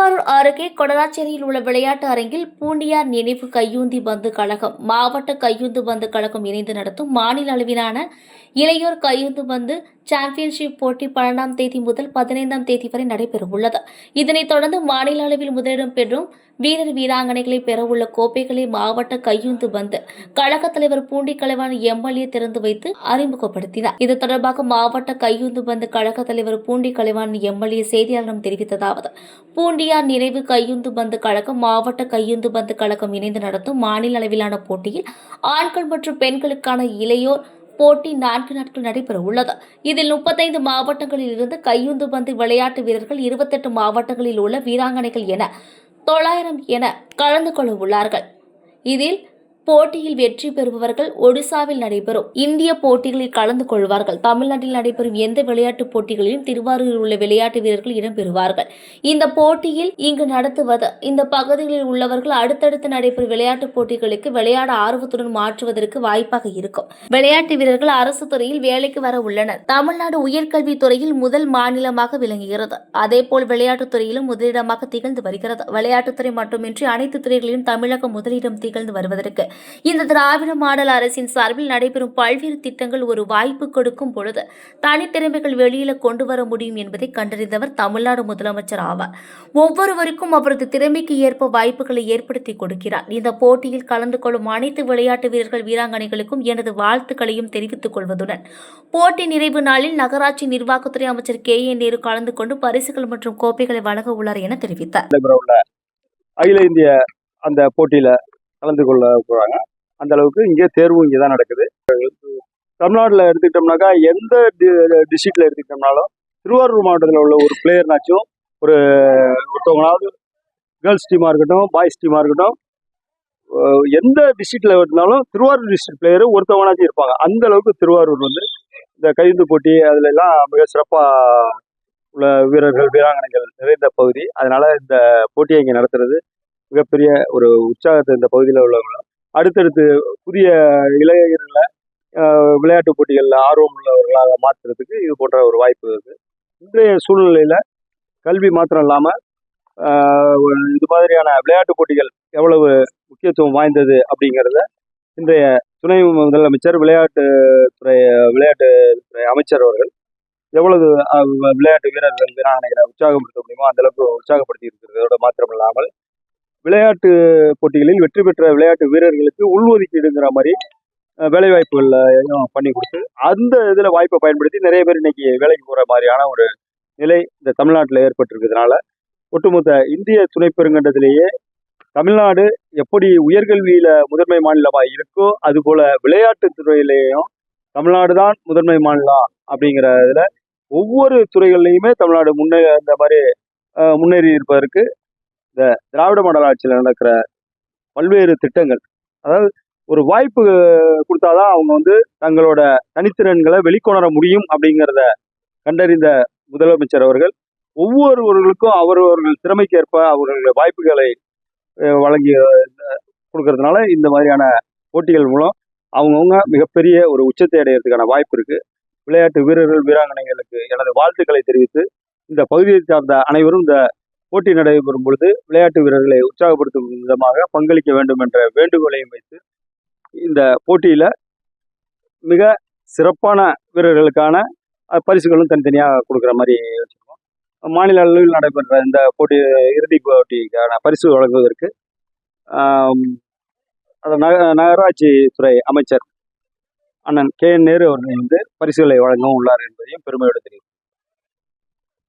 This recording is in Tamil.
திருவாரூர் அருகே கொடராச்சேரியில் உள்ள விளையாட்டு அரங்கில் பூண்டியார் நினைவு கையுந்தி பந்து கழகம் மாவட்ட கையுந்து பந்து கழகம் இணைந்து நடத்தும் மாநில அளவிலான இளையோர் கையுந்து பந்து சாம்பியன்ஷிப் போட்டி பன்னெண்டாம் தேதி முதல் பதினைந்தாம் தேதி வரை நடைபெறவுள்ளது. இதனைத் தொடர்ந்து மாநில அளவில் முதலிடம் பெறும் வீரர் வீராங்கனைகளை பெறவுள்ள கோப்பைகளை மாவட்ட கையுந்து பந்து. கழக தலைவர் பூண்டி கலைவாணி எம்எல்ஏ திறந்து வைத்து அறிமுகப்படுத்தினார். இது தொடர்பாக மாவட்ட கையுந்து பந்து கழக தலைவர் பூண்டி கலைவாணி எம்எல்ஏ செய்தியாளரிடம் தெரிவித்ததாவது பூண்டியார் நினைவு கையுந்து பந்து கழகம் மாவட்ட கையுந்து பந்து கழகம் இணைந்து நடத்தும் மாநில அளவிலான போட்டியில் ஆண்கள் மற்றும் பெண்களுக்கான இளையோர் போட்டி நான்கு நாட்கள் நடைபெற உள்ளது. இதில் முப்பத்தைந்து மாவட்டங்களில் இருந்து கையுந்து பந்து விளையாட்டு வீரர்கள் இருபத்தெட்டு மாவட்டங்களில் உள்ள வீராங்கனைகள் என தொள்ளாயிரம் என கலந்து கொள்ள உள்ளார்கள். இதில் போட்டியில் வெற்றி பெறுபவர்கள் ஒடிசாவில் நடைபெறும். இந்திய போட்டிகளில் கலந்து கொள்வார்கள். தமிழ்நாட்டில் நடைபெறும் எந்த விளையாட்டுப் போட்டிகளிலும் திருவாரூரில் உள்ள விளையாட்டு வீரர்கள் இடம்பெறுவார்கள். இந்த போட்டியில் இங்கு நடத்துவது இந்த பகுதிகளில் உள்ளவர்கள் அடுத்தடுத்து நடைபெறும் விளையாட்டுப் போட்டிகளுக்கு விளையாட ஆர்வத்துடன் மாற்றுவதற்கு வாய்ப்பாக இருக்கும். விளையாட்டு வீரர்கள் அரசு துறையில் வேலைக்கு வர உள்ளனர். தமிழ்நாடு உயர்கல்வித்துறையில் முதல் மாநிலமாக விளங்குகிறது. அதேபோல் விளையாட்டுத் துறையிலும் முதலிடமாக திகழ்ந்து வருகிறது. விளையாட்டுத்துறை மட்டுமின்றி அனைத்து துறைகளிலும் தமிழகம் முதலிடம் திகழ்ந்து வருவதற்கு இந்த திராவிட மாடல் அரசின் சார்பில் நடைபெறும் பல்வேறு திட்டங்கள் ஒரு வாய்ப்பு கொடுக்கும் பொழுது தனித்திறமைகள் வெளியில கொண்டு வர முடியும் என்பதை கண்டறிந்தவர் தமிழ்நாடு முதலமைச்சர் ஆவார். ஒவ்வொருவருக்கும் அவரது திறமைக்கு ஏற்ப வாய்ப்புகளை ஏற்படுத்தி கொடுக்கிறார். இந்த போட்டியில் கலந்து கொள்ளும் அனைத்து விளையாட்டு வீரர்கள் வீராங்கனைகளுக்கும் எனது வாழ்த்துக்களையும் தெரிவித்துக் கொள்வதுடன் போட்டி நிறைவு நாளில் நகராட்சி நிர்வாகத்துறை அமைச்சர் கே. ஏ. நேரு கலந்து கொண்டு பரிசுகள் மற்றும் கோப்பைகளை வழங்க உள்ளார் என தெரிவித்தார். அகில இந்திய அந்த போட்டியில கலந்து கொள்ள போகிறாங்க அந்த அளவுக்கு இங்கே தேர்வும் இங்கே தான் நடக்குது. தமிழ்நாட்டில் எடுத்துக்கிட்டோம்னாக்கா எந்த டிஸ்ட்ரிக்டில் எடுத்துக்கிட்டோம்னாலும் திருவாரூர் மாவட்டத்தில் உள்ள ஒரு பிளேயர்னாச்சும் ஒரு ஒருத்தவங்களாவது கேர்ள்ஸ் டீமாக இருக்கட்டும் பாய்ஸ் டீமாக இருக்கட்டும் எந்த டிஸ்ட்ரிக்டில் இருந்தாலும் திருவாரூர் டிஸ்ட்ரிக்ட் பிளேயர் ஒருத்தவங்களாச்சும் இருப்பாங்க. அந்த அளவுக்கு திருவாரூர் வந்து இந்த கைந்து போட்டி அதுல எல்லாம் மிக சிறப்பாக உள்ள வீரர்கள் வீராங்கனைகள் நிறைந்த பகுதி. அதனால இந்த போட்டியை இங்கே நடத்துறது மிகப்பெரிய ஒரு உற்சாகத்தை இந்த பகுதியில் உள்ளவங்களும் அடுத்தடுத்து புதிய இளைஞர்களை விளையாட்டு போட்டிகளில் ஆர்வம் உள்ளவர்களாக மாற்றுறதுக்கு இது போன்ற ஒரு வாய்ப்பு இருக்குது இன்றைய சூழ்நிலையில் கல்வி மாத்திரம் இல்லாமல் இது மாதிரியான விளையாட்டு போட்டிகள் எவ்வளவு முக்கியத்துவம் வாய்ந்தது அப்படிங்கிறத இன்றைய துணை முதலமைச்சர் விளையாட்டு துறை விளையாட்டு துறை அமைச்சர் அவர்கள் எவ்வளவு விளையாட்டு வீரர்கள் வீராங்கனைகளை உற்சாகப்படுத்த முடியுமோ அந்த அளவுக்கு உற்சாகப்படுத்தி இருக்கிறதோட மாத்திரம் இல்லாமல் விளையாட்டு போட்டிகளில் வெற்றி பெற்ற விளையாட்டு வீரர்களுக்கு உள்ஒதுக்கீடுங்கிற மாதிரி அஹ், வேலை பண்ணி கொடுத்து அந்த இதில் வாய்ப்பை பயன்படுத்தி நிறைய பேர் இன்னைக்கு வேலைக்கு போகிற மாதிரியான ஒரு நிலை இந்த தமிழ்நாட்டில் ஏற்பட்டிருக்கிறதுனால ஒட்டுமொத்த இந்திய துணை பெருங்கண்டத்திலேயே தமிழ்நாடு எப்படி உயர்கல்வியில முதன்மை மாநிலமா இருக்கோ அது போல விளையாட்டு துறையிலேயும் தமிழ்நாடு தான் முதன்மை மாநிலம் அப்படிங்கிற இதுல ஒவ்வொரு துறைகள்லையுமே தமிழ்நாடு முன்னே இந்த மாதிரி முன்னேறி இருப்பதற்கு இந்த திராவிட மாடல் ஆட்சியில் நடக்கிற பல்வேறு திட்டங்கள். அதாவது ஒரு வாய்ப்பு கொடுத்தாதான் அவங்க வந்து தங்களோட தனித்திறன்களை வெளிக்கொணர முடியும் அப்படிங்கிறத கண்டறிந்த முதலமைச்சர் அவர்கள். ஒவ்வொருவர்களுக்கும் அவரவர்கள் திறமைக்கு ஏற்ப வாய்ப்புகளை வழங்கி கொடுக்கறதுனால இந்த மாதிரியான போட்டிகள் மூலம் அவங்கவுங்க மிகப்பெரிய ஒரு உச்சத்தை அடையிறதுக்கான வாய்ப்பு இருக்கு. விளையாட்டு வீரர்கள் வீராங்கனைகளுக்கு எனது வாழ்த்துக்களை தெரிவித்து இந்த பகுதியை சார்ந்த அனைவரும் இந்த போட்டி நடைபெறும் பொழுது விளையாட்டு வீரர்களை உற்சாகப்படுத்தும் விதமாக பங்களிக்க வேண்டும் என்ற வேண்டுகோளையும் வைத்து இந்த போட்டியில் மிக சிறப்பான வீரர்களுக்கான பரிசுகளும் தனித்தனியாக கொடுக்குற மாதிரி வச்சுருக்கோம். மாநில அளவில் நடைபெற்ற இந்த போட்டி இறுதி போட்டிக்கான பரிசு வழங்குவதற்கு அந்த நக நகராட்சி துறை அமைச்சர் அண்ணன் கே என் நேரு அவர்கள் வந்து பரிசுகளை வழங்கவும் உள்ளார் என்பதையும் பெருமையோடு தெரிவித்துள்ளேன்